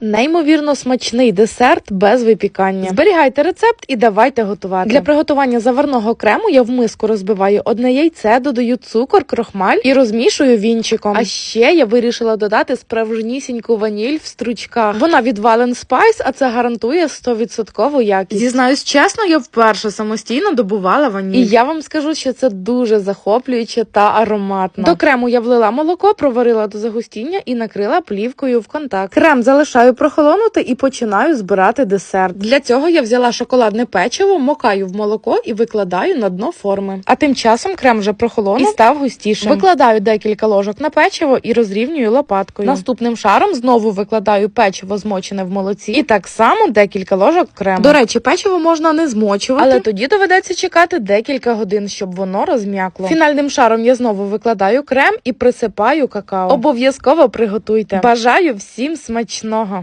Неймовірно смачний десерт без випікання. Зберігайте рецепт і давайте готувати. Для приготування заварного крему я в миску розбиваю одне яйце, додаю цукор, крохмаль і розмішую вінчиком. А ще я вирішила додати справжнісіньку ваніль в стручках. Вона від Valen Spice, а це гарантує 100% якість. Зізнаюсь чесно, я вперше самостійно добувала ваніль. І я вам скажу, що це дуже захоплююче та ароматно. До крему я влила молоко, проварила до загустіння і накрила плівкою в контакт. Крем залишаю прохолонути і починаю збирати десерт. Для цього я взяла шоколадне печиво, мокаю в молоко і викладаю на дно форми. А тим часом крем вже прохолонув і став густішим. Викладаю декілька ложок на печиво і розрівнюю лопаткою. Наступним шаром знову викладаю печиво змочене в молоці, і так само декілька ложок крему. До речі, печиво можна не змочувати, але тоді доведеться чекати декілька годин, щоб воно розм'якло. Фінальним шаром я знову викладаю крем і присипаю какао. Обов'язково приготуйте. Бажаю всім смачного.